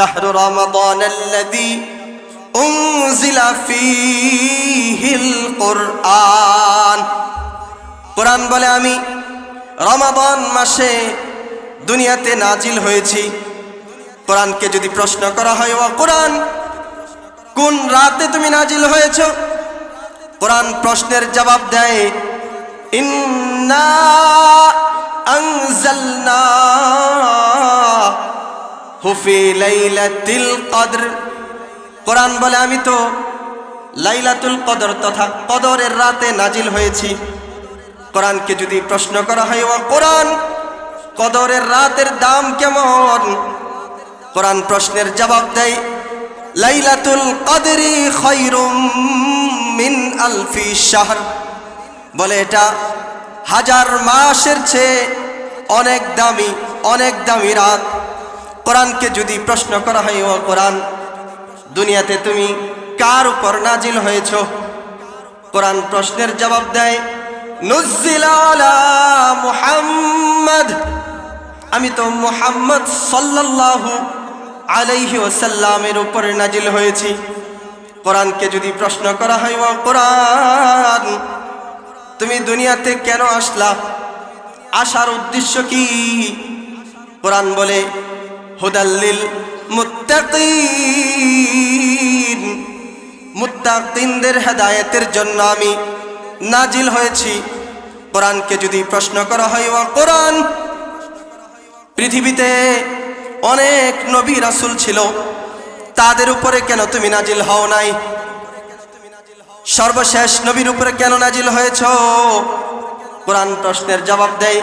شهر رمضان الذي أنزل فيه القرآن কোরআন বলে আমি রমাদান মাসে দুনিয়াতে নাজিল হয়েছি কোরআনকে যদি প্রশ্ন করা হয় ও কোরআন কোন রাতে তুমি নাজিল হয়েছ কোরআন প্রশ্নের জবাব দেয় ইন্না আনজালনা হুফি লাইলাতুল কদর। কোরআন বলে, আমি তো লাইলাতুল কদর তথা কদরের রাতে নাজিল হয়েছি। কোরআনকে যদি প্রশ্ন করা হয় ও কোরআন, কদরের রাতের দাম কেমন? কোরআন প্রশ্নের জবাব দেয়, লাইলাতুল কদরি খৈরুম মিন আলফি শাহর। বলে, এটা হাজার মাসের চেয়ে অনেক দামি অনেক দামি রাত। কোরআনকে যদি প্রশ্ন করা হয়, ও কোরআন, দুনিয়াতে তুমি কার উপর নাজিল হয়েছ? কোরআন প্রশ্নের জবাব দেয় আমি তো মুহাম্মদ সাল্লাল্লাহু আলাইহি ওয়াসাল্লামের উপরে নাজিল হয়েছি। কোরআনকে যদি প্রশ্ন করা হয়, ও কোরআন, তুমি দুনিয়াতে কেন আসলা? আসার উদ্দেশ্য কি? কোরআন বলে হুদাল্লিল মুত্তাকিন। মুত্তাকিনদের হেদায়েতের জন্য আমি নাজিল হয়েছি। কোরআনকে যদি প্রশ্ন করা হয় ও কোরআন। পৃথিবীতে অনেক নবী রাসুল ছিল। তাদের উপরে কেন তুমি নাজিল হও নাই? সর্বশেষ নবীর উপরে কেন নাজিল হয়েছ? কোরআন প্রশ্নের জবাব দেয়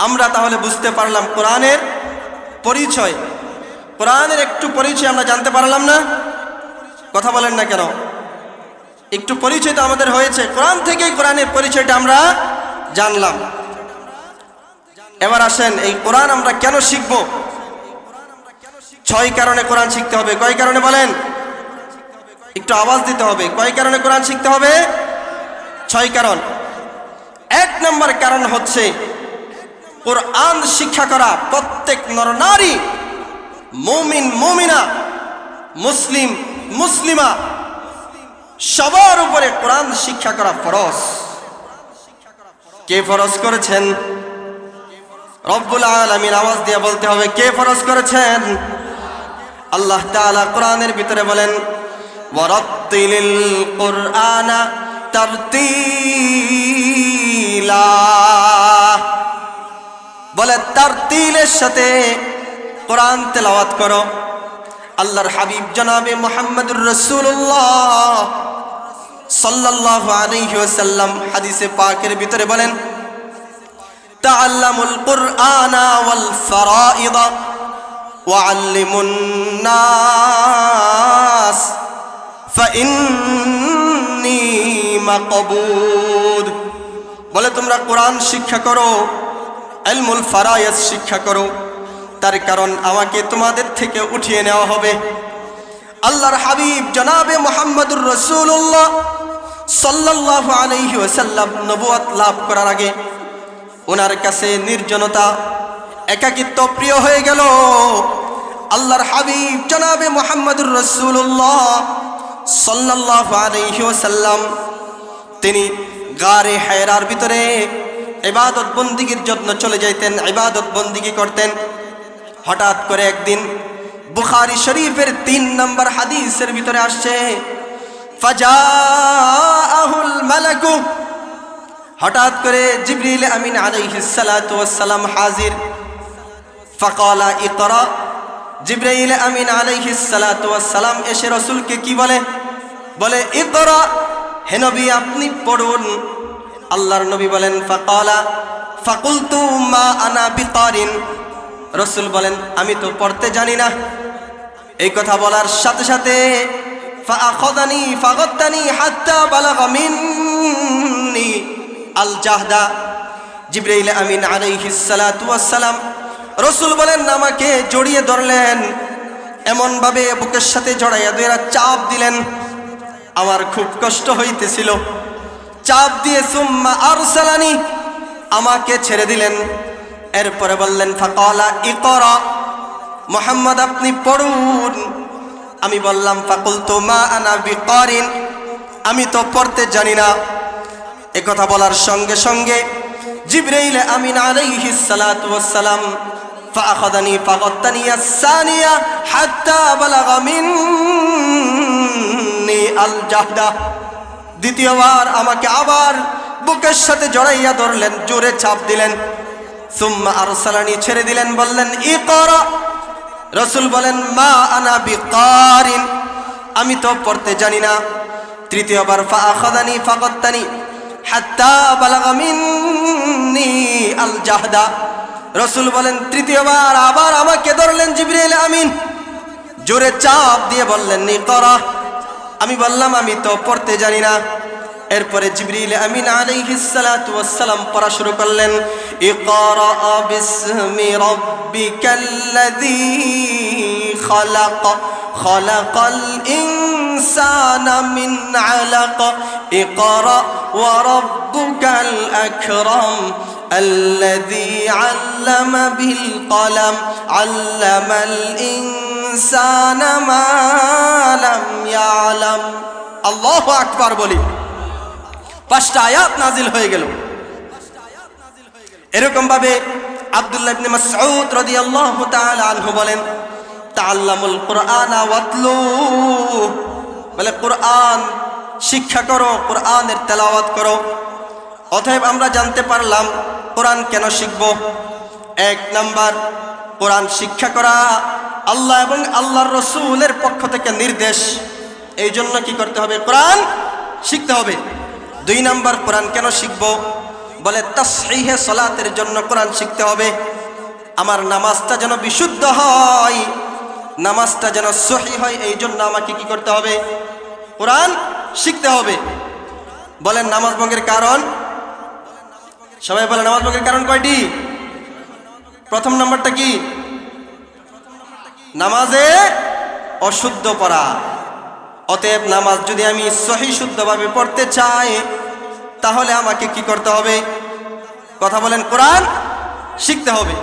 আমরা তাহলে বুঝতে পারলাম কোরআনের পরিচয়। কোরআনের একটু পরিচয় আমরা জানতে পারলাম না। কথা বলেন না কেন? একটু পরিচয় তো আমাদের হয়েছে। কোরআন থেকেই কোরআনের পরিচয়টা আমরা জানলাম। এবার আসেন, এই কোরআন আমরা কেন শিখব? ছয় কারণে কোরআন শিখতে হবে। কয় কারণে বলেন? একটু আওয়াজ দিতে হবে। কয় কারণে কোরআন শিখতে হবে? ছয় কারণ। এক নম্বর কারণ হচ্ছে কোরআন শিক্ষা করা প্রত্যেক নরনারী, মুমিন, মুমিনা, মুসলিম, মুসলিমা, সবার উপরে কোরআন শিক্ষা করা ফরজ। কে ফরজ করেছেন? রব্বুল আলমিন আওয়াজ দিয়ে বলতে হবে, কে ফরজ করেছেন? আল্লাহ তাআলা কোরআনের ভিতরে বলেন, ওয়ারাত্তিলিল কুরআনা তারতিলা। বলে তারতিলের সাথে কোরআন তেলাওয়াত করো আল্লাহর হাবিব জনাবে মোহাম্মদুর রসুল্লাহ সাল্লাল্লাহু আলাইহি ওয়াসাল্লাম হাদিসে পাকের ভিতরে বলেন তাআল্লামুল কুরআনা ওয়াল ফারাইদ وعلموا الناس فإني مقبود বলে তোমরা কোরআন শিক্ষা করো এলমুল ফারায়াস শিক্ষা করো। তার কারণ আমাকে তোমাদের থেকে উঠিয়ে নেওয়া হবে। আল্লাহর হাবিব জনাবে মোহাম্মদুর রসুল্লাহ সাল্লাহ আলহি ওসাল্লাম নবুয়াত লাভ করার আগে ওনার কাছে নির্জনতা, একাকিত্ব প্রিয় হয়ে গেল। আল্লাহর হাবিব জনাবে মোহাম্মদুর রসুল্লাহ সাল্লাহ আলহি ওসাল্লাম তিনি গারে হায়রার ভিতরে ইবাদত বন্দিগির যত্ন চলে যাইতেন, ইবাদত বন্দিগি করতেন। হঠাৎ করে একদিন বুখারি শরীফের তিন নম্বর হাদিসের ভিতরে আসছে হঠাৎ করে জিবরিল আমিন আলাইহিস সালাতু ওয়াস সালাম হাজির। ফাকালা ইকরা। জিবরাইল আমিন আলাইহিস সালাতু ওয়াস এসে রসুলকে কি বলে? বলে, ইকরা, হে নবী, আপনি পড়ুন আল্লাহর নবী বলেন, ফাকালা, ফাকুলতু মা আনা বিকারিন। রসুল বলেন, আমি তো পড়তে জানি না। এই কথা বলার সাথে সাথে ফাআখাযানি ফাগাত্তানি হাত্তা বালাগা মিন্নি আল জাহদা জিব্রাইল আমিন আলাইহিস সালাতু ওয়াস সালাম রাসূল বলেন, আমাকে জড়িয়ে ধরলেন এমন ভাবে বুকের সাথে জড়াইয়া দুইরা চাপ দিলেন। আমার খুব কষ্ট হইতেছিল। চাপ দিয়ে সুম্মা আরসালানি আমাকে ছেড়ে দিলেন এরপরে বললেন ফাকালা ইকরা মোহাম্মদ আপনি পড়ুন আমি বললাম ফাকুল তো মা আনা বিকারিন আমি তো পড়তে জানি না এ কথা বলার সঙ্গে সঙ্গে জিব্রাইল আমিন আলাইহিস সালাতু ওয়াস সালাম فأخذني فغطني الثانية حتى بلغ مني الجهدة দ্বিতীয়বার আমাকে আবার বুকের সাথে জড়াইয়া ধরলেন, জোরে চাপ দিলেন। সুম্মা আর সালানি ছেড়ে দিলেন, বললেন ই কর রসুল বলেন, মা আনা বিকারিন। আমি তো পড়তে জানি না। তৃতীয়বার, ফা আখাদানি ফাকাত্তানি হাত্তা বালাগা আল জাহদা রসুল বলেন, তৃতীয়বার আবার আমাকে ধরলেন, জিবরিল আমিন। জোরে চাপ দিয়ে বললেন নি করা আমি বললাম আমি তো পড়তে জানি না এরপরে জিবরিল আমিন আলাইহিস সালাতু ওয়াস সালাম পড়া শুরু করলেন ইকরা বিসমি রাব্বিকাল্লাযী খালাক খালাকাল ইনসানা মিন আলাক ইকরা ওয়া রাব্বুকাল আকরাম الذي علم بالقلم علم الإنسان ما لم يعلم الله أكبر বলি পাঁচটা আয়াত নাজিল হয়ে গেল এরকম ভাবে আব্দুল্লাহ ইবনে মাসউদ রাদিয়াল্লাহু তাআলা আনহু বলেন তাআল্লামুল কুরআন ওয়াতলু বলে কোরআন শিক্ষা করো কোরআনের তেলাওয়াত করো অতএব আমরা জানতে পারলাম কোরআন কেন শিখব এক নাম্বার কোরআন শিক্ষা করা আল্লাহ এবং আল্লাহর রসুলের পক্ষ থেকে নির্দেশ। এই জন্য কি করতে হবে? কোরআন শিখতে হবে। দুই নাম্বার, কোরআন কেন শিখব? বলে, তসহিহে সলাতের জন্য কোরআন শিখতে হবে। আমার নামাজটা যেন বিশুদ্ধ হয়, নামাজটা যেন সহি হয়, এই জন্য আমাকে কি করতে হবে? কোরআন শিখতে হবে। বলেন নামাজ ভঙ্গের কারণ? সবাই বলে, নামাজ ভঙ্গের কারণ কয়টি? প্রথম নাম্বারটা কি? নামাজে অশুদ্ধ পড়া। অতএব নামাজ যদি আমি সহি শুদ্ধভাবে পড়তে চাই, তাহলে আমাকে কি করতে হবে? কথা বলেন, কোরআন শিখতে হবে।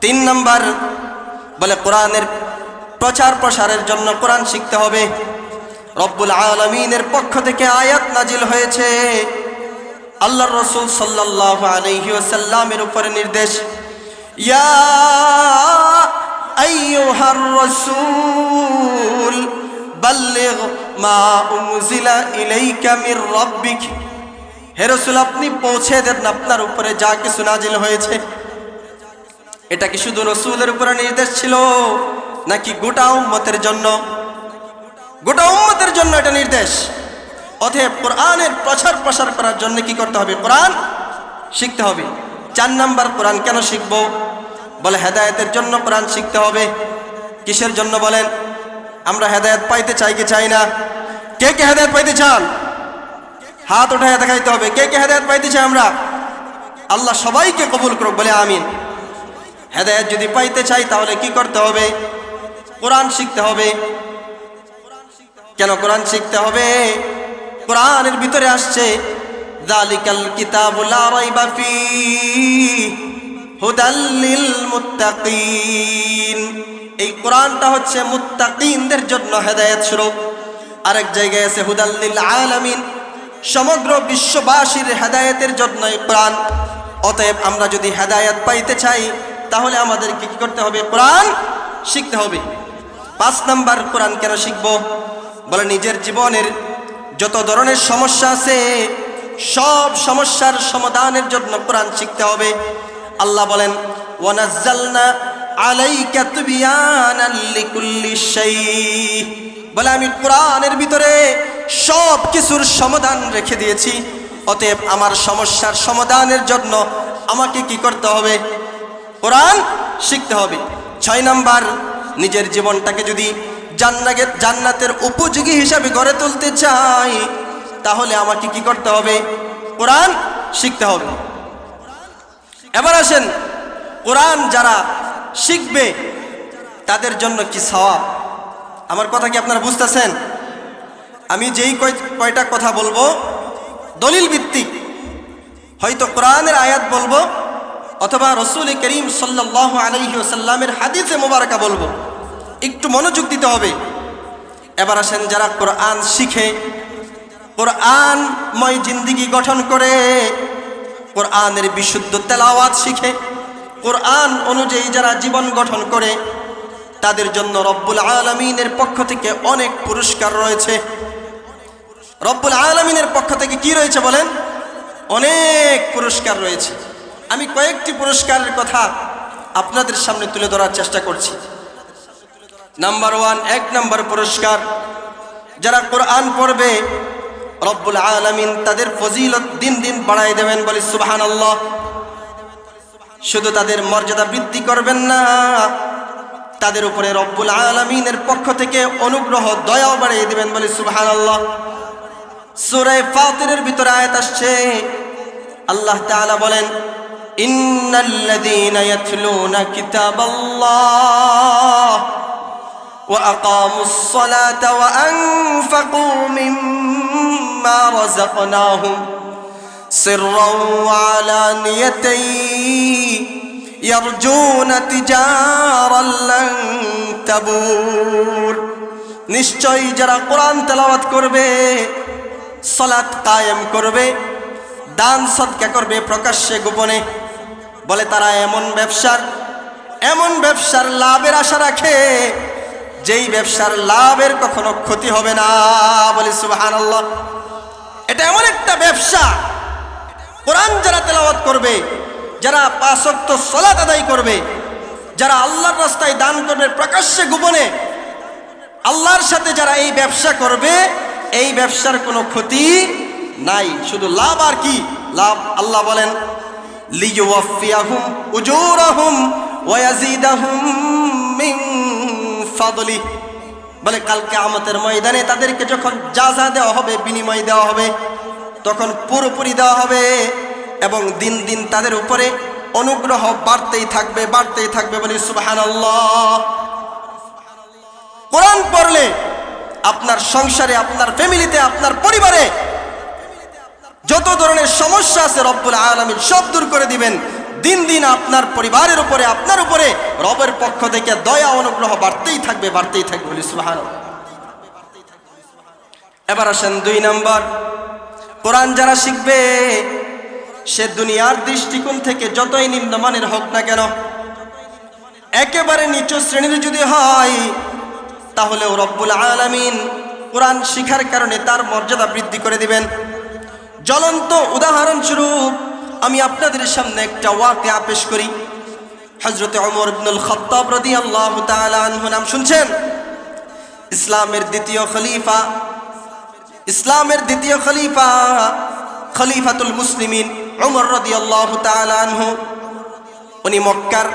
তিন নাম্বার বলে কোরআনের প্রচার প্রসারের জন্য কোরআন শিখতে হবে। রব্বুল আলমিনের পক্ষ থেকে আয়াত নাজিল হয়েছে। আল্লাহ রসুল সাল্লাহ আলহি ওসাল্লামের উপরে নির্দেশ। ইয়া আইয়ুহার রসুল বাল্লিগ মা উনজিলা ইলাইকা মির রাব্বিক হে রসুল, আপনি পৌঁছে দেন আপনার উপরে যা কিছু নাজিল হয়েছে। এটা কি শুধু রসুলের উপরে নির্দেশ ছিল, নাকি গোটা উম্মতের জন্য? গোটা উম্মতের জন্য এটা নির্দেশ। অতএব কোরআনের প্রচার প্রসার করার জন্য কি করতে হবে? কোরআন শিখতে হবে। চার নাম্বার কোরআন কেন শিখব? বলে হেদায়তের জন্য কোরআন শিখতে হবে। কিসের জন্য বলেন? আমরা হেদায়েত পাইতে চাই কি চাই না? কে কে হেদায়েত পাইতে চান? হাত উঠায় দেখাইতে হবে। কে কে হেদায়েত পাইতে চাই আমরা? আল্লাহ সবাইকে কবুল করুক, বলে আমিন। হেদায়েত যদি পাইতে চাই, তাহলে কি করতে হবে? কোরআন শিখতে হবে। কেন কোরআন শিখতে হবে? কোরআনের ভিতরে আসছে জালিকাল কিতাবুল রাইবা ফি হুদাল লিল মুত্তাকিন এই কোরআনটা হচ্ছে মুত্তাকিনদের জন্য হেদায়েত স্বরূপ। আরেক জায়গায় আছে হুদাল লিল আলামিন সমগ্র বিশ্ববাসীর হেদায়েতের জন্য এই কোরআন। অতএব আমরা যদি হেদায়েত পাইতে চাই, তাহলে আমাদেরকে কি করতে হবে? কোরআন শিখতে হবে। পাঁচ নাম্বার কোরআন কেন শিখব? বলে নিজের জীবনের যত ধরনের সমস্যা আছে, সব সমস্যার সমাধানের জন্য কোরআন শিখতে হবে। আল্লাহ বলেন, ওয়ানাজ্জালনা আলাইকা তুবিয়ানাল লিকুল্লি শাই বলে, আমি কোরআনের ভিতরে সব কিছুর সমাধান রেখে দিয়েছি। অতএব আমার সমস্যার সমাধানের জন্য আমাকে কি করতে হবে? কোরআন শিখতে হবে। ছয় নাম্বার, নিজের জীবনটাকে যদি জান্নাতের জান্নাতের উপযোগী হিসাবে গড়ে তুলতে চাই, তাহলে আমাকে কি করতে হবে? কোরআন শিখতে হবে। এবার আসেন, কোরআন যারা শিখবে, তাদের জন্য কি সওয়াব? আমার কথা কি আপনারা বুঝতেছেন? আমি যেই কয়, কয়টা কথা বলব, দলিল ভিত্তিক। হয়তো কোরআনের আয়াত বলব, অথবা রসুল করিম সাল্লাহ আলহি ওসাল্লামের হাদিসে মোবারকা বলব। একটু মনোযোগ দিতে হবে। এবার আসেন, যারা কোরআন শিখে, কোরআনময় জিন্দিগি গঠন করে কোরআনের বিশুদ্ধ তেলাওয়াত শিখে, কোরআন অনুযায়ী যারা জীবন গঠন করে, তাদের জন্য রব্বুল আলমিনের পক্ষ থেকে অনেক পুরস্কার রয়েছে। রব্বুল আলমিনের পক্ষ থেকে কি রয়েছে বলেন? অনেক পুরস্কার রয়েছে। আমি কয়েকটি পুরস্কারের কথা আপনাদের সামনে তুলে ধরার চেষ্টা করছি। নাম্বার ওয়ান এক নাম্বার পুরস্কার, যারা কোরআন পড়বে রব্বুল আলমিন তাদের ফজিলত দিন দিন বাড়াই দেবেন বলে সুবাহান আল্লাহ শুধু তাদের মর্যাদা বৃদ্ধি করবেন না, তাদের উপরে রব্বুল আলমিনের পক্ষ থেকে অনুগ্রহ, দয়াও বাড়িয়ে দেবেন বলে সুবাহান আল্লাহ সুরায় ফাতিরের ভিতরে আয়াত আসছে। আল্লাহ তাআলা বলেন, ইন্নাল্লাযীনা ইয়াতলুনা কিতাবাল্লাহ। وأقاموا الصلاة وأنفقوا مما رزقناهم سرا وعلانية يرجون تجارا لن تبور নিশ্চয়ই যারা কোরআন তেলাওয়াত করবে সলাৎ কায়েম করবে দান সদকা করবে প্রকাশ্যে গোপনে বলে তারা এমন ব্যবসার এমন ব্যবসার লাভের আশা রাখে যেই ব্যবসার লাভের কখনো ক্ষতি হবে না, বলে সুবাহান আল্লাহ এটা এমন একটা ব্যবসা। কোরআন যারা তেলাওয়াত করবে, যারা পাঁচক্ত সলাত আদায় করবে, যারা আল্লাহর রাস্তায় দান করবে প্রকাশ্যে গোপনে, আল্লাহর সাথে যারা এই ব্যবসা করবে, এই ব্যবসার কোনো ক্ষতি নাই। শুধু লাভ আর কি? লাভ আল্লাহ বলেন, লিয়ুওয়াফিয়াহুম উজুরাহুম ওয়ায়াজিদাহুম মিন ফাদলি। বলে কালকে আমাদের ময়দানে তাদেরকে যখন যা যা দেওয়া হবে, বিনিময় দেওয়া হবে, তখন পুরোপুরি দেওয়া হবে এবং দিন দিন তাদের উপরে অনুগ্রহ বাড়তেই থাকবে বাড়তেই থাকবে বলে সুবহানাল্লাহ। কোরআন পড়লে আপনার সংসারে, আপনার ফ্যামিলিতে, আপনার পরিবারে যত ধরনের সমস্যা আছে রব্বুল আলমিন সব দূর করে দিবেন। দিন দিন আপনার পরিবারের উপরে, আপনার উপরে রবের পক্ষ থেকে দয়া, অনুগ্রহ বাড়তেই থাকবে বাড়তেই থাকবে বলি সুবাহান এবার আসেন দুই নাম্বার। কোরআন যারা শিখবে, সে দুনিয়ার দৃষ্টিকোণ থেকে যতই নিম্নমানের হোক না কেন, একেবারে নিচু শ্রেণির যদি হয়, তাহলেও রব্বুল আলমিন কোরআন শিখার কারণে তার মর্যাদা বৃদ্ধি করে দিবেন। জ্বলন্ত উদাহরণস্বরূপ আমি আপনাদের সামনে একটা ওয়াকে পেশ করি। হজরতে অমর ইবনুল খত্তাব রদি আল্লাহ নাম শুনছেন? ইসলামের দ্বিতীয় খলিফা। ইসলামের দ্বিতীয় খলিফা খলিফাতুল মুসলিমিন ওমর রদি আল্লাহ উনি মক্কার,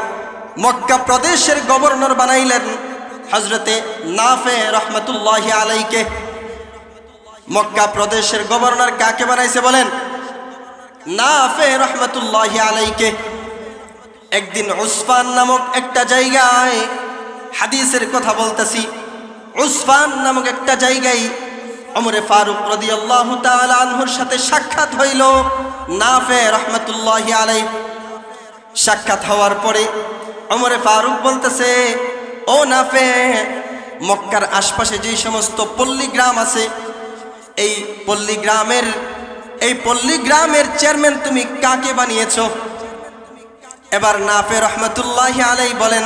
মক্কা প্রদেশের গভর্নর বানাইলেন হজরতে নাফে রহমতুল্লাহ আলাইকে। মক্কা প্রদেশের গভর্নর কাকে বানাইছে বলেন? নাফে রহমতুল্লাহ আলাইকে। একদিন উসফান নামক একটা জায়গায় হাদিসের কথা বলতেছি। উসফান নামক একটা জায়গায় অমরে ফারুক রদি আল্লাহ আনহুর সাথে সাক্ষাৎ হইল। নাফে রহমতুল্লাহ আলাই সাক্ষাৎ হওয়ার পরে অমরে ফারুক বলতেছে, ও নাফে, মক্কার আশপাশে যেই সমস্ত পল্লী গ্রাম আছে, এই পল্লী গ্রামের এই পল্লী গ্রামের চেয়ারম্যান তুমি কাকে বানিয়েছ? এবার নাফে রহমতুল্লাহ আলাই বলেন,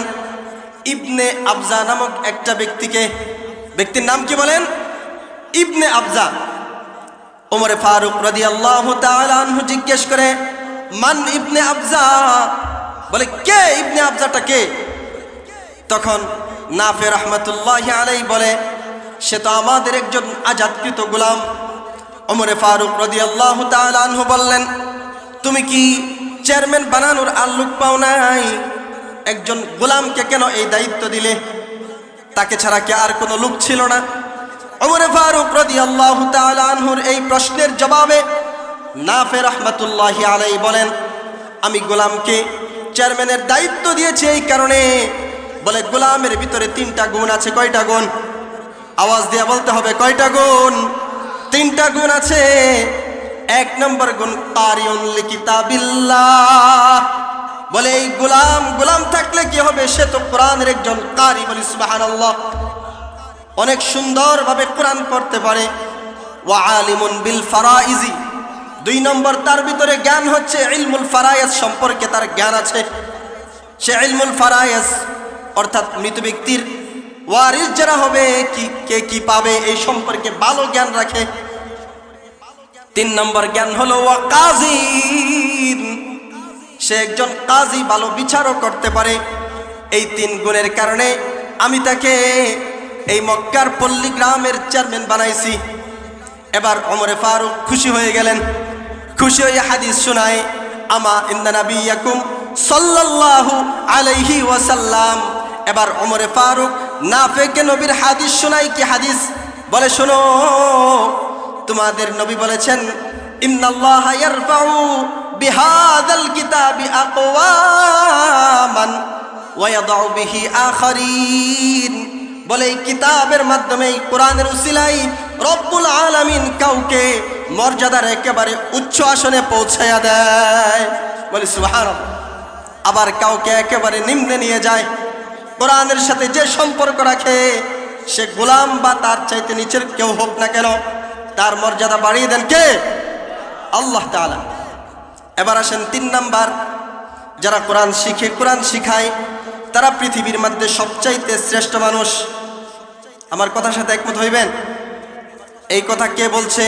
ইবনে আবজা নামক একটা ব্যক্তিকে। ব্যক্তির নাম কি বলেন? ইবনে আবজা। ওমরে ফারুক রদি আল্লাহ আনহু জিজ্ঞেস করে, মান ইবনে আবজা? বলে, কে ইবনে আবজাটা কে? তখন নাফে রহমতুল্লাহ আলাই বলে, সে তো আমাদের একজন আজাদকৃত গোলাম। অমরে ফারুক রদি আল্লাহ আনহু বললেন, তুমি কি চেয়ারম্যান বানানোর আল্লুক পাও নাই? একজন গোলামকে কেন এই দায়িত্ব দিলে? তাকে ছাড়া কি আর কোনো লোক ছিল না? ওমরে ফারুক রাদিয়াল্লাহু তাআলা আনহুর এই প্রশ্নের জবাবে নাফে রহমাতুল্লাহি আলাই বলেন, আমি গোলামকে চেয়ারম্যানের দায়িত্ব দিয়েছি এই কারণে। বলে, গোলামের ভিতরে তিনটা গুণ আছে, কয়টা গুণ? আওয়াজ দিয়ে বলতে হবে, কয়টা গুণ? তিনটা গুণ আছে। এক নম্বর গুণ কারিউন লিকিতাবিল্লাহ। বলে এই গোলাম গোলাম থাকলে কি হবে? সে তো কোরআনের একজন কারি বলি, সুবহানাল্লাহ। অনেক সুন্দরভাবে কোরআন পড়তে পারে। ওয়া আলিমুন বিল দুই নম্বর, তার ভিতরে জ্ঞান হচ্ছে ইলমুল ফারায়েজ সম্পর্কে তার জ্ঞান আছে। সে ইলমুল ফারায়েজ, অর্থাৎ মৃত ব্যক্তির ওয়ারিস যারা হবে, কি, কে কি পাবে, এই সম্পর্কে ভালো জ্ঞান রাখে। তিন নম্বর জ্ঞান হলো ওয়া কাজিন সে একজন কাজী, ভালো বিচারও করতে পারে। এই তিন গুণের কারণে আমি তাকে এই মক্কার পল্লী গ্রামের চেয়ারম্যান বানাইছি। এবার অমরে ফারুক খুশি হয়ে গেলেন। খুশি হয়ে হাদিস শোনায়, আমা ইন্দা নাবিয়াকুম সাল্লাল্লাহু আলাইহি ওয়াসাল্লাম। এবার অমরে ফারুক নাফেকে নবীর হাদিস শোনাই কি হাদিস? বলে, শোনো, তোমাদের নবী বলেছেন, ইন্নাল্লাহা ইয়ারফাউ বিহাদাল কিতাবি আকওয়ামান ওয়া ইয়াদাউ বিহি আখারিন। বলে কিতাবের মাধ্যমে, এই কোরআনের উসিলাই রব্বুল আলামিন কাউকে মর্যাদার একেবারে উচ্চ আসনে পৌঁছায়া দেয়। বলে, সুবহানাল্লাহ। আবার কাউকে একেবারে নিম্নে নিয়ে যায়। কোরআনের সাথে যে সম্পর্ক রাখে, সে গোলাম বা তার চাইতে নিচের কেউ হোক না কেন, তার মর্যাদা বাড়িয়ে দেন কে? আল্লাহ তালা এবার আসেন তিন নাম্বার, যারা কোরআন শিখে, কোরআন শিখায়, তারা পৃথিবীর মধ্যে সবচাইতে শ্রেষ্ঠ মানুষ। আমার কথার সাথে একমত হইবেন? এই কথা কে বলছে?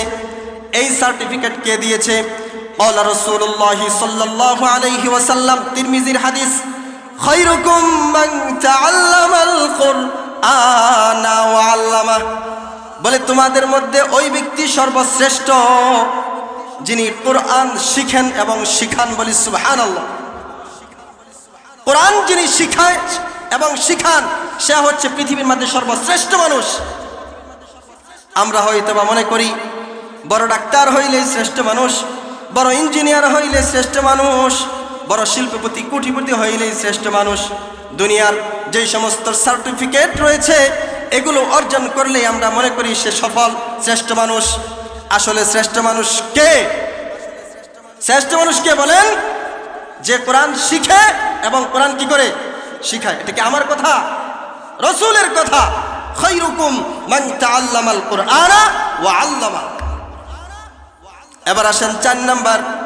এই সার্টিফিকেট কে দিয়েছে? আল্লাহ রসুল্লাহ সাল্লাহ আলহি ওয়াসাল্লাম, তিরমিজির হাদিস। خيركم من تعلم القرآن وعلمه বলে তোমাদের মধ্যে ওই ব্যক্তি সর্বশ্রেষ্ঠ যিনি কোরআন শিখেন এবং শিখান বলি সুবহানাল্লাহ কোরআন যিনি শিখায় এবং শিখান সে হচ্ছে পৃথিবীর মধ্যে সর্বশ্রেষ্ঠ মানুষ আমরা হয়তো বা মনে করি বড় ডাক্তার হইলে শ্রেষ্ঠ মানুষ বড় ইঞ্জিনিয়ার হইলে শ্রেষ্ঠ মানুষ বড় শিল্পপতি, কোটিপতি হইলেই শ্রেষ্ঠ মানুষ। দুনিয়ার যে সমস্ত সার্টিফিকেট রয়েছে, এগুলো অর্জন করলেই আমরা মনে করি সে সফল, শ্রেষ্ঠ মানুষ। আসলে শ্রেষ্ঠ মানুষ কে? শ্রেষ্ঠ মানুষ কে বলেন? যে কোরআন শিখে এবং কোরআন কি করে? শিখায়। এটা কি আমার কথা? রসুলের কথা। খৈরুকুম এবার আসেন চার নাম্বার।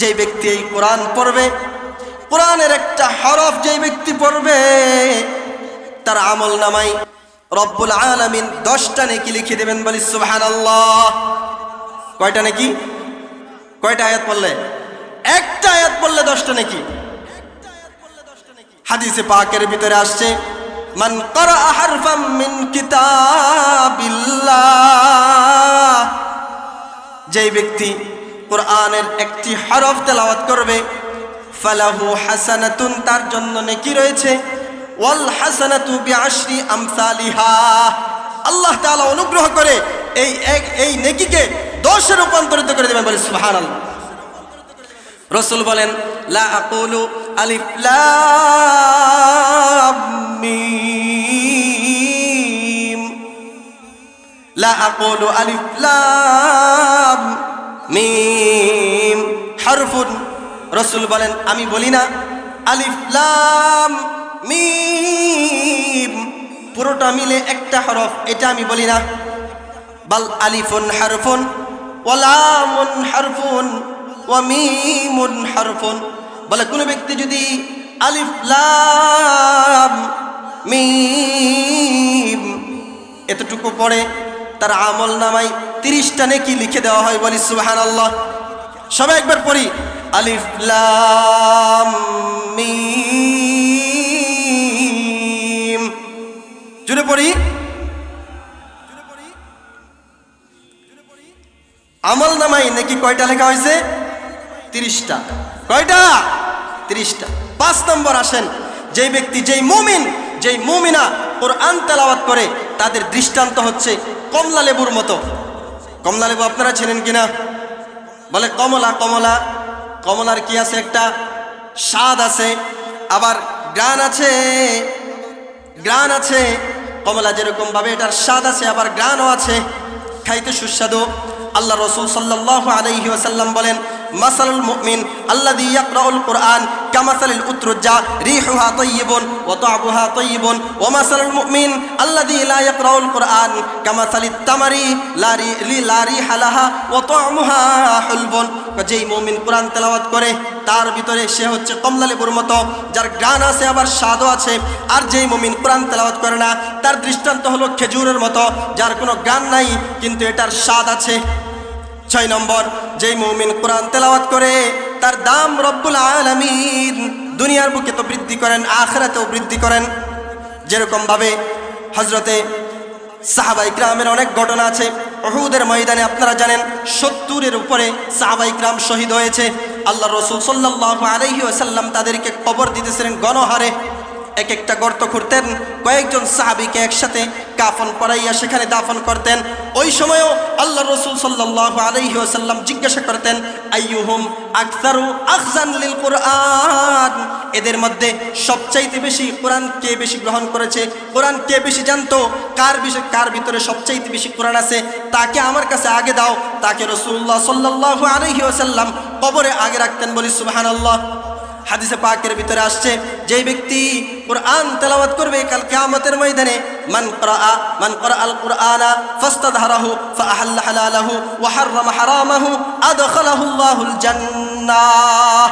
যে ব্যক্তি এই কোরআন পড়বে, কোরআনের একটা হরফ যেই ব্যক্তি পড়বে, তার আমল নামাই রব্বুল আলামিন দশটা নেকি লিখে দেবেন বলি সুবহানাল্লাহ। কয়টা নাকি? কয়টা আয়াত পড়লে? একটা আয়াত পড়লে দশটা নাকি? হাদিসে পাকের ভিতরে আসছে, মান মিন কিতাবিল্লাহ। যেই ব্যক্তি কোরআনের একটি হরফ তেলাওয়াত করবে। ফালাহু হাসানাতুন, তার জন্য নেকি রয়েছে। ওয়াল হাসানাতু বিআশরি আমসালিহা। আল্লাহ তাআলা অনুগ্রহ করে এই এক, এই নেকিকে দশে রূপান্তরিত করে দেবেন বলে সুবহানাল্লাহ। রসুল বলেন, লা আকুলু আলিফ লাম মিম। লা আকুলু আলিফ লাম মিম। হারফুন। রসুল বলেন, আমি বলি না। আলিফ, লাম, মিম। পুরোটা মিলে একটা হরফ, এটা আমি বলি না। বাল আলিফুন হারফুন ওয়ালামুন হারফুন ওয়ামিমুন হারফুন। বলে, কোনো ব্যক্তি যদি আলিফ, লাম, মিম এতটুকু পড়ে তার আমল নামাই তিরিশটা নেকি লিখে দেওয়া হয়, বলি সুবাহান আল্লাহ সবাই একবার পড়ি। আলিফ লাম মিম। জুড়ে পড়ি। আমল নামাই নাকি কয়টা লেখা হয়েছে? তিরিশটা। কয়টা? তিরিশটা। পাঁচ নম্বর আসেন, যেই ব্যক্তি, যেই মুমিন যেই মুমিনা কোরআন তেলাওয়াত করে, তাদের দৃষ্টান্ত হচ্ছে কমলা লেবুর মতো। কমলা লেবু আপনারা ছিলেন কিনা? বলে কমলা কমলা। কমলার কি আছে একটা? স্বাদ আছে, আবার গ্রান আছে। গ্রান আছে। কমলা যেরকম ভাবে এটার স্বাদ আছে, আবার গ্রানও আছে। খাইতে সুস্বাদু। আল্লাহ রসুল সাল্লাহ ওয়াসাল্লাম বলেন, মাসালুল মুমিন আল্লাযী ইয়াকরাউল কুরআন কামাসালিল উতরুজা রিহুহা তাইয়িবুন ওয়া তা'বুহা তাইয়িবুন ওয়া মাসালুল মুমিন আল্লাযী লা ইয়াকরাউল কুরআন, কামাসালিত তামারি, লা রি, লা রিহা লাহা ওয়া তা'মুহা হুলবুন। যেই মুমিন কোরআন তেলাওয়াত করে, তার ভিতরে সে হচ্ছে কমলা লেবুর মতো, যার গান আছে, আবার স্বাদও আছে। আর যেই মুমিন কোরআন তেলাওয়াত করে না, তার দৃষ্টান্ত হলো খেজুরের মতো, যার কোনো গান নাই, কিন্তু এটার স্বাদ আছে। ছয় নম্বর, যেই মৌমিন কোরআন তেলাওয়াত করে তার দাম রব্বুল আলামিন দুনিয়ার বুকে তো বৃদ্ধি করেন, আখরাতেও বৃদ্ধি করেন। যেরকমভাবে হজরতে সাহাবাই গ্রামের অনেক ঘটনা আছে। অহুদের ময়দানে আপনারা জানেন, সত্তরের উপরে সাহাবাই গ্রাম শহীদ হয়েছে। আল্লাহ রসুল সাল্লাহ আলহি আসাল্লাম তাদেরকে কবর দিতেছিলেন গণহারে। এক একটা গর্ত খুঁড়তেন, কয়েকজন সাহাবিকে একসাথে কাফন পরাইয়া সেখানে দাফন করতেন। ওই সময়ও আল্লাহ রসুল সাল্লাহ আলহি আসাল্লাম জিজ্ঞাসা করতেন, আইয়ুহুম আকসারু আখজানলিল কোরআন? এদের মধ্যে সবচাইতে বেশি কোরআন কে বেশি গ্রহণ করেছে? কোরআন কে বেশি জানতো? কার বিষয় কার ভিতরে সবচাইতে বেশি কোরআন আছে? তাকে আমার কাছে আগে দাও। তাকে রসুল্লাহ সাল্লাহ আলহি আসাল্লাম কবরে আগে রাখতেন বলি সুবাহান আল্লাহ হাদিসে পাকের ভিতরে আসছে, যেই ব্যক্তি কোরআন তেলাওয়াত করবে কাল কিয়ামতের ময়দানে, মান করা মান করা আল কুরআনা ফাস্তাদহারাহু ফাআহাল্লা হালালাহু ওয়া হাররামা হারামাহু আদখালাহু আল্লাহুল জান্নাহ।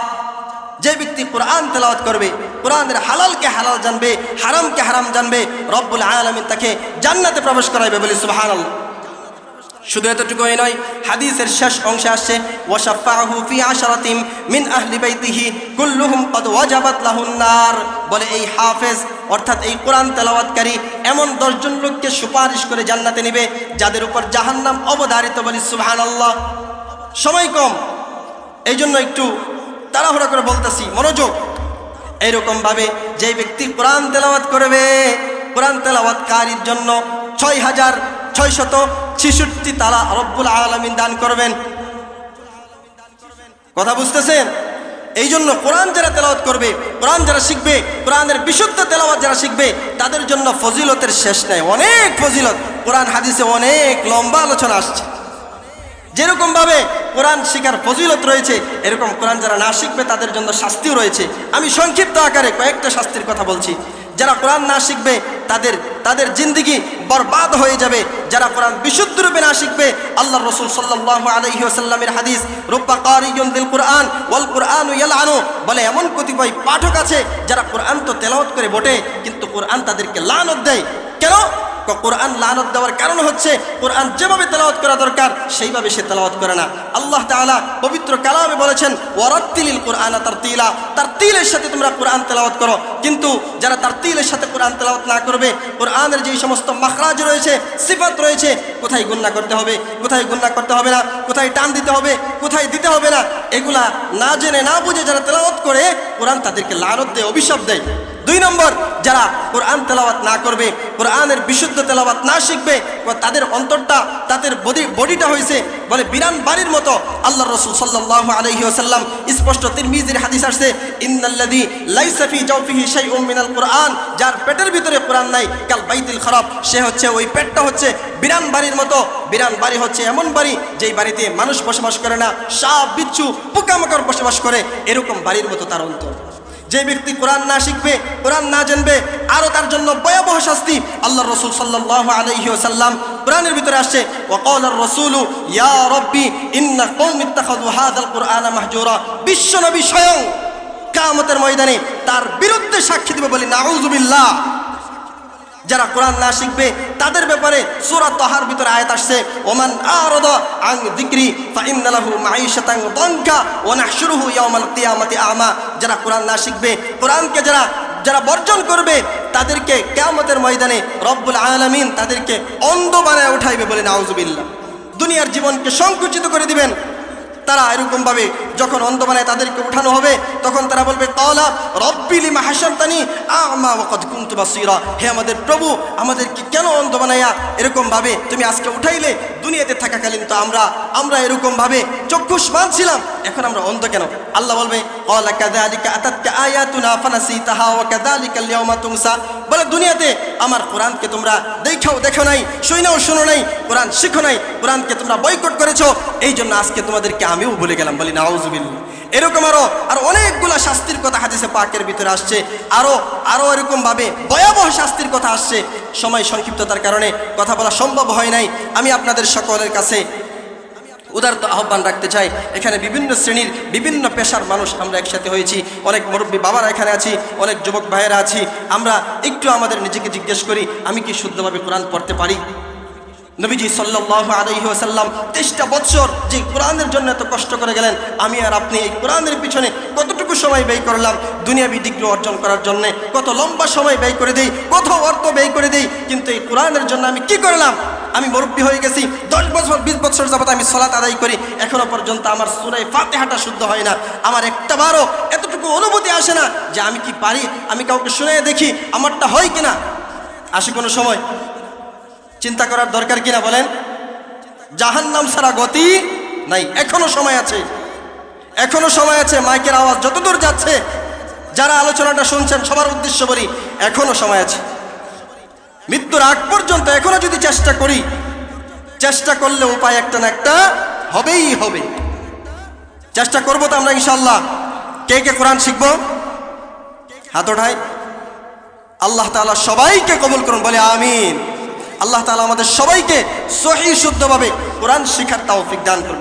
যে ব্যক্তি কোরআন তেলাওয়াত করবে, কোরআনের হালালকে হালাল জানবে, হারামকে হারাম জানবে, রব্বুল আলামিন তাকে জান্নাতে প্রবেশ করাইবে বলি সুবহানাল্লাহ। শুধু এতটুকুই নয়, হাদিসের শেষ অংশে আসছে, ওয়াশাফাহু ফি আশরাতিম মিন আহলি বাইতিহি, কুল্লুহুম কদ ওয়াজাবাত লাহুন নার। বলে এই হাফেজ, অর্থাৎ এই কোরআন তেলাওয়াতকারী, এমন দশজন লোককে সুপারিশ করে জান্নাতে নেবে, যাদের উপর জাহান্নাম অবধারিত বলি সুবহানাল্লাহ। সময় কম এই জন্য একটু তাড়াহুড়া করে বলতেছি, মনোযোগ। এইরকমভাবে যে ব্যক্তি কোরআন তেলাওয়াত করবে, কোরআন তেলাওয়াতকারীর জন্য ছয় হাজার ছয় শত ছিষট্টি তালা রব্বুল আলমিন দান করবেন। কথা বুঝতেছেন? এই জন্য কোরআন যারা তেলাওয়াত করবে, কোরআন যারা শিখবে, কোরআনের বিশুদ্ধ তেলাওয়াত যারা শিখবে, তাদের জন্য ফজিলতের শেষ নেই। অনেক ফজিলত। কোরআন, হাদিসে অনেক লম্বা আলোচনা আসছে। যেরকমভাবে কোরআন শিখার ফজিলত রয়েছে, এরকম কোরআন যারা না শিখবে, তাদের জন্য শাস্তিও রয়েছে। আমি সংক্ষিপ্ত আকারে কয়েকটা শাস্তির কথা বলছি। যারা কোরআন না শিখবে, তাদের তাদের জিন্দিগি বরবাদ হয়ে যাবে। যারা কোরআন বিশুদ্ধ রূপে না শিখবে আল্লাহ রসুল সাল্লাহ আলহি আসাল্লামের হাদিস রূপা কারিয়ন্দিল কোরআন ওয়াল কোরআন আনো বলে এমন কতিপয় পাঠক আছে যারা কোরআন তো তেলাওত করে বটে, কিন্তু কোরআন তাদেরকে লানত দেয়। কেন? কোরআন লানত দেওয়ার কারণ হচ্ছে কোরআন যেভাবে তেলাওয়াত করা দরকার, সেইভাবে সে তেলাওয়াত করে না। আল্লাহ তাআলা পবিত্র কালামে বলেছেন, ওয়ারাত্তিলিল কোরআন তার তিলা তার তিলের সাথে তোমরা কোরআন তেলাওয়াত করো। কিন্তু যারা তার তিলের সাথে কোরআন তেলাওয়াত না করবে, কোরআনের যেই সমস্ত মাখরাজ রয়েছে, সিফাত রয়েছে, কোথায় গুন্না করতে হবে, কোথায় গুন্না করতে হবে না, কোথায় টান দিতে হবে, কোথায় দিতে হবে না, এগুলা না জেনে না বুঝে যারা তেলাওয়াত করে, কোরআন তাদেরকে লানত দেয়, অভিশাপ দেয়। দুই নম্বর, যারা কোরআন তেলাওয়াত না করবে, কোরআনের বিশুদ্ধ তেলাওয়াত না শিখবে তাদের অন্তরটা, তাদের বডি, বডিটা হয়েছে বলে বিরান বাড়ির মতো। আল্লাহ রসুল সাল্লাহ আলহি আসাল্লাম স্পষ্ট তিরমিজির হাদিস আসছে ইন্নাল্লাদি লাইসাফি জৌফিহি সেই মিনাল কোরআন যার পেটের ভিতরে কোরআন নাই, কাল বাইতিল খারাপ। সে হচ্ছে ওই পেটটা হচ্ছে বিরান বাড়ির মতো। বিরান বাড়ি হচ্ছে এমন বাড়ি, যেই বাড়িতে মানুষ বসবাস করে না, সাপ, বিচ্ছু, পোকামাকড় বসবাস করে, এরকম বাড়ির মতো তার অন্তর। যে ব্যক্তি কোরআন না শিখবে, কোরআন না জানবে, আরও তার জন্য ভয়াবহ শাস্তি আল্লাহ রসুল সাল্লাহ আলহি সাল্লাম কোরআনের ভিতরে আসছে ওকল রসুল, ইয়া রব্বি, ইন্না কৌম ইত্তাখাদু হাদাল কোরআন মাহজুরা। বিশ্ব নবী স্বয়ং কামতের ময়দানে তার বিরুদ্ধে সাক্ষী দেবে বলি নাউজুবিল্লাহ যারা কোরআন না শিখবে, তাদের ব্যাপারে সূরা তাহার ভিতরে আয়াত আসছে, ওমান আরদ আন যিকরি ফাইন্নালাহু মাঈশাতান দানকা ওয়া নাহশুরুহু ইয়াওমাল কিয়ামাতি আমা। যারা কোরআন না শিখবে, কোরআনকে যারা যারা বর্জন করবে, তাদেরকে কিয়ামতের ময়দানে রব্বুল আলামিন তাদেরকে অন্ধ বানায় উঠাইবে বলে নাউজুবিল্লাহ। দুনিয়ার জীবনকে সংকুচিত করে দিবেন তারা এরকমভাবে যখন অন্ধ বানায় তাদেরকে উঠানো হবে, তখন তারা বলবে কলা রব্বিলি মাহাসান্তানি আমা বাসীরা। হে আমাদের প্রভু, আমাদেরকে কেন অন্ধ বানাইয়া এরকম ভাবে তুমি আজকে উঠাইলে? দুনিয়াতে থাকাকালীন তো আমরা আমরা এরকম ভাবে চক্ষুষ্মান ছিলাম এখন আমরা অন্ধ কেন? আল্লাহ বলবে কলা কাযালিকা আতাতকা আয়াতুনা ফানাসিতাহা ওয়া কাযালিকা আল-ইয়াওমা তুনসা বলে, দুনিয়াতে আমার কোরআনকে তোমরা দেখাও, দেখো নাই, শুনাও শুনো নাই, কোরআন শিখো নাই, কোরআনকে তোমরা বয়কট করেছ। এই জন্য আজকে তোমাদেরকে আমিও বলে গেলাম। বলি, নাউজুবিল্লাহ। এরকম আরও, আর অনেকগুলা শাস্তির কথা হাদিসে পাকের ভিতরে আসছে। আরও আরও এরকম ভাবে ভয়াবহ শাস্তির কথা আসছে। সময় সংক্ষিপ্ততার কারণে কথা বলা সম্ভব হয় নাই। আমি আপনাদের সকলের কাছে উদারত আহ্বান রাখতে চাই। এখানে বিভিন্ন শ্রেণির বিভিন্ন পেশার মানুষ আমরা একসাথে হয়েছি। অনেক মুরব্বী বাবারা এখানে আছি, অনেক যুবক ভাইয়েরা আছি। আমরা একটু আমাদের নিজেকে জিজ্ঞেস করি, আমি কি শুদ্ধভাবে কোরআন পড়তে পারি? নবীজি সাল্লাহ আলহি আসাল্লাম তেইশটা বৎসর যে কোরআনের জন্য এত কষ্ট করে গেলেন, আমি আর আপনি এই কোরআনের পিছনে কতটুকু সময় ব্যয় করলাম দুনিয়াবি ডিগ্রি অর্জন করার জন্য? কত লম্বা সময় ব্যয় করে দিই, কত অর্থ ব্যয় করে দিই, কিন্তু এই কোরআনের জন্য আমি কি করলাম? আমি মুরব্বী হয়ে গেছি, দশ বছর, বিশ বছর যাবত আমি সলাত আদায় করি। এখনও পর্যন্ত আমার সুরাই ফাতেহাটা শুদ্ধ হয় না। আমার একটা বারও এতটুকু অনুভূতি আসে না যে আমি কি পারি, আমি কাউকে শুনে দেখি, আমারটা হয় কিনা? আসে কোনো সময়। চিন্তা করার দরকার কিনা বলেন? জাহান নাম ছাড়া গতি নাই, এখনও সময় আছে। এখনও সময় আছে, মাইকের আওয়াজ যতদূর যাচ্ছে, যারা আলোচনাটা শুনছেন, সবার উদ্দেশ্য করি এখনও সময় আছে। মৃত্যুর আগ পর্যন্ত এখনও যদি চেষ্টা করি, চেষ্টা করলে উপায় একটা না একটা হবেই হবে। চেষ্টা করব তো আমরা ইনশাল্লাহ কে কে কোরআন শিখব? হাত ওঠাই। আল্লাহ তাআলা সবাইকে কবুল করুন, বলে আমিন। আল্লাহ তাআলা আমাদের সবাইকে সহি, শুদ্ধভাবে কোরআন শিখার তৌফিক দান করুন।